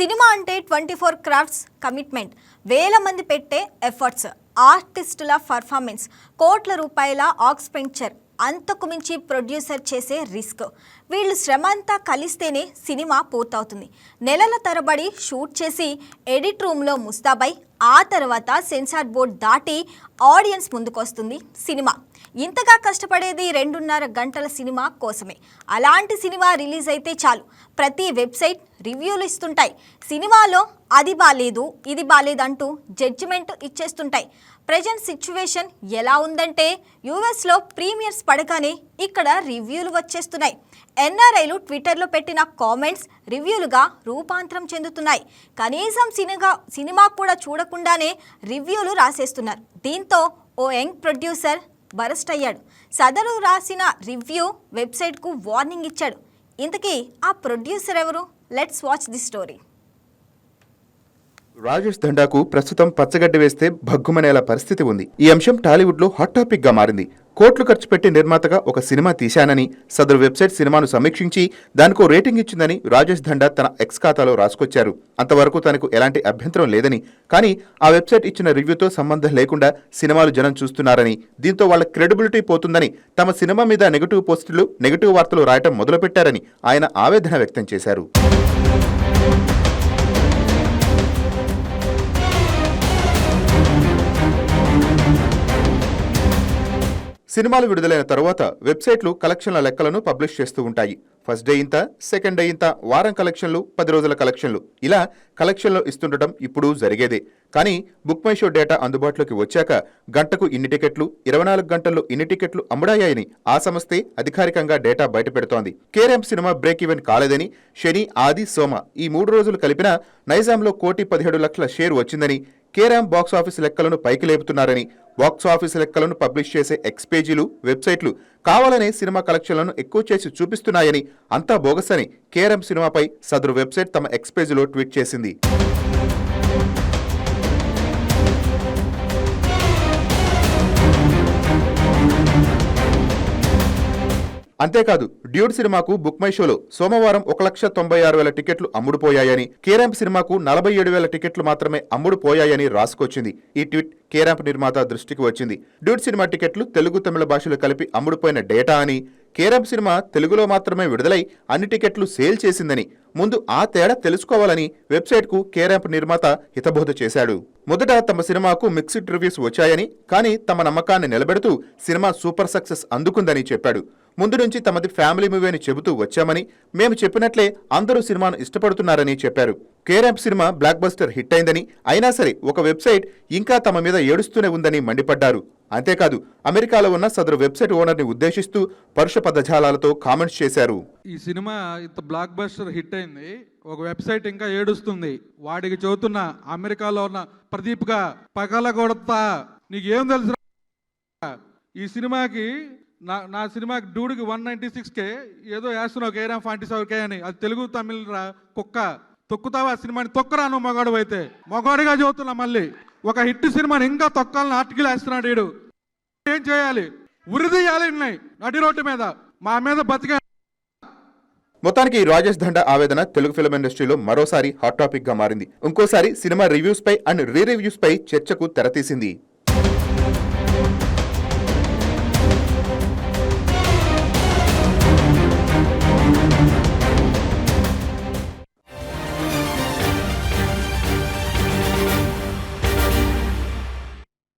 Cinema అంటే twenty four crafts commitment. వేల మంది పెట్టే ఎఫర్ట్స్ ఆర్టిస్టుల పర్ఫార్మెన్స్ కోట్ల రూపాయల ఆక్స్పెంచర్ అంతకు మించి ప్రొడ్యూసర్ చేసే రిస్క్. వీళ్ళు శ్రమ అంతా కలిస్తేనే సినిమా పూర్తవుతుంది. నెలల తరబడి షూట్ చేసి ఎడిట్ రూమ్లో ముస్తాబై ఆ తర్వాత సెన్సార్ బోర్డ్ దాటి ఆడియన్స్ ముందుకొస్తుంది సినిమా. ఇంతగా కష్టపడేది రెండున్నర గంటల సినిమా కోసమే. అలాంటి సినిమా రిలీజ్ అయితే చాలు. ప్రతి వెబ్సైట్ రివ్యూలు ఇస్తుంటాయి. సినిమాలో అది బాలేదు ఇది బాలేదంటూ జడ్జిమెంట్ ఇచ్చేస్తుంటాయి. ప్రజెంట్ సిచ్యువేషన్ ఎలా ఉందంటే యూఎస్లో ప్రీమియర్స్ పడగానే ఇక్కడ రివ్యూలు వచ్చేస్తున్నాయి. ఎన్ఆర్ఐలు ట్విట్టర్లో పెట్టిన కామెంట్స్ రివ్యూలుగా రూపాంతరం చెందుతున్నాయి. కనీసం సినిమా సినిమా కూడా చూడకుండానే రివ్యూలు రాసేస్తున్నారు. దీంతో ఓ యంగ్ ప్రొడ్యూసర్ బరస్ట్ అయ్యాడు సదరు రాసిన రివ్యూ వెబ్సైట్కు వార్నింగ్ ఇచ్చాడు. ఇంతకీ ఆ ప్రొడ్యూసర్ ఎవరు? Let's watch the story. Rajesh దండాకు ప్రస్తుతం పచ్చగడ్డి వేస్తే భగ్గుమనేలా పరిస్థితి ఉంది. ఈ అంశం టాలీవుడ్లో హాట్ టాపిక్గా మారింది. కోట్లు ఖర్చు పెట్టి నిర్మాతగా ఒక సినిమా తీశానని సదరు వెబ్సైట్ సినిమాను సమీక్షించి దానికో రేటింగ్ ఇచ్చిందని రాజేష్ దండా తన ఎక్స్ ఖాతాలో రాసుకొచ్చారు. అంతవరకు తనకు ఎలాంటి అభ్యంతరం లేదని కానీ ఆ వెబ్సైట్ ఇచ్చిన రివ్యూతో సంబంధం లేకుండా సినిమాలు జనం చూస్తున్నారని దీంతో వాళ్ళ క్రెడిబిలిటీ పోతుందని తమ సినిమా మీద నెగటివ్ పోస్టులు నెగటివ్ వార్తలు రాయటం మొదలుపెట్టారని ఆయన ఆవేదన వ్యక్తం చేశారు. సినిమాలు విడుదలైన తరువాత వెబ్సైట్లు కలెక్షన్ల లెక్కలను పబ్లిష్ చేస్తూ ఉంటాయి. ఫస్ట్ డే ఇంత సెకండ్ డే ఇంత వారం కలెక్షన్లు పది రోజుల కలెక్షన్లు. ఇలా కలెక్షన్లు ఇస్తుండటం ఇప్పుడు జరిగేదే. కానీ బుక్ మై షో డేటా అందుబాటులోకి వచ్చాక గంటకు ఇన్ని టికెట్లు ఇరవై నాలుగు గంటల్లో ఇన్ని టికెట్లు అమ్ముడాయని ఆ సంస్థే అధికారికంగా డేటా బయటపెడుతోంది కేరామ్ సినిమా బ్రేక్ ఈవెన్ కాలేదని శని ఆది సోమ ఈ మూడు రోజులు కలిపిన నైజాంలో కోటి పదిహేడు లక్షల షేర్ వచ్చిందని కేరామ్ బాక్స్ ఆఫీస్ లెక్కలను పైకి లేపుతున్నారని బాక్స్ ఆఫీస్ లెక్కలను పబ్లిష్ చేసే ఎక్స్ పేజీలు వెబ్సైట్లు కావాలనే సినిమా కలెక్షన్లను ఎక్కువ చేసి చూపిస్తున్నాయని అంతా బోగస్ అని కేరామ్ సినిమాపై సదరు వెబ్సైట్ తమ ఎక్స్ పేజీలో ట్వీట్ చేసింది. అంతేకాదు డ్యూడ్ సినిమాకు బుక్ మై షోలో సోమవారం ఒక లక్ష తొంభై ఆరు వేల టికెట్లు అమ్ముడుపోయాయని కేరాంప్ సినిమాకు నలభై ఏడు వేల టికెట్లు మాత్రమే అమ్ముడుపోయాయని రాసుకొచ్చింది. ఈ ట్వీట్ కేరాంప్ నిర్మాత దృష్టికి వచ్చింది. డ్యూడ్ సినిమా టికెట్లు తెలుగు తమిళ భాషలు కలిపి అమ్ముడుపోయిన డేటా అని కేరాంప్ సినిమా తెలుగులో మాత్రమే విడుదలై అన్ని టికెట్లు సేల్ చేసిందని ముందు ఆ తేడా తెలుసుకోవాలని వెబ్సైట్కు కేరాంప్ నిర్మాత హితబోధ చేశాడు. మొదట తమ సినిమాకు మిక్స్డ్ రివ్యూస్ వచ్చాయని కానీ తమ నమ్మకాన్ని నిలబెడుతూ సినిమా సూపర్ సక్సెస్ అందుకుందని చెప్పాడు. ముందు నుంచి తమది ఫ్యామిలీ మూవీ అని చెబుతూ వచ్చామని మేము చెప్పినట్లే అందరూ సినిమాను ఇష్టపడుతున్నారని చెప్పారు. కేరాంప్ సినిమా బ్లాక్ బస్టర్ హిట్ అయిందని అయినా సరే ఒక వెబ్సైట్ ఇంకా తమ మీద ఏడుస్తూనే ఉందని మండిపడ్డారు. అంతేకాదు అమెరికాలో ఉన్న సదరు వెబ్సైట్ ఓనర్ని ఉద్దేశిస్తూ పరుష పదజాలాలతో కామెంట్స్ చేశారు. ఈ సినిమా ఇంత బ్లాక్ బస్టర్ హిట్ అయింది ఒక వెబ్సైట్ ఇంకా ఏడుస్తుంది. వాడికి చదువుతున్న అమెరికాలో ఉన్న ప్రదీప్గా పగల కొడతా నీకేం తెలుసు ఈ సినిమాకి నా నా సినిమాకి డూడికి వన్ నైంటీ సిక్స్ కే ఏదో వేస్తున్నావు కేరామ్ ఫాంటీ సెవెన్ కే అని. అది తెలుగు తమిళ రా కుక్క. తొక్కుతావా ఆ సినిమాని? తొక్కరా నువ్వు మగాడు అయితే. మగాడిగా చదువుతున్నా మళ్ళీ. ఒక హిట్ సినిమాని ఇంకా తొక్కాలని ఆర్టికల్ వేస్తున్నాడు వీడు ఏం చేయాలి? ఉరిదీయాలి ఉన్నాయి నడి రోడ్డు మీద. మా మీద బతికే మొత్తానికి రాజేష్ దండ ఆవేదన తెలుగు ఫిల్మ్ ఇండస్ట్రీలో మరోసారి హాట్ టాపిక్గా మారింది. ఇంకోసారి సినిమా రివ్యూస్ పై అండ్ రీ రివ్యూస్ పై చర్చకు తెరతీసింది.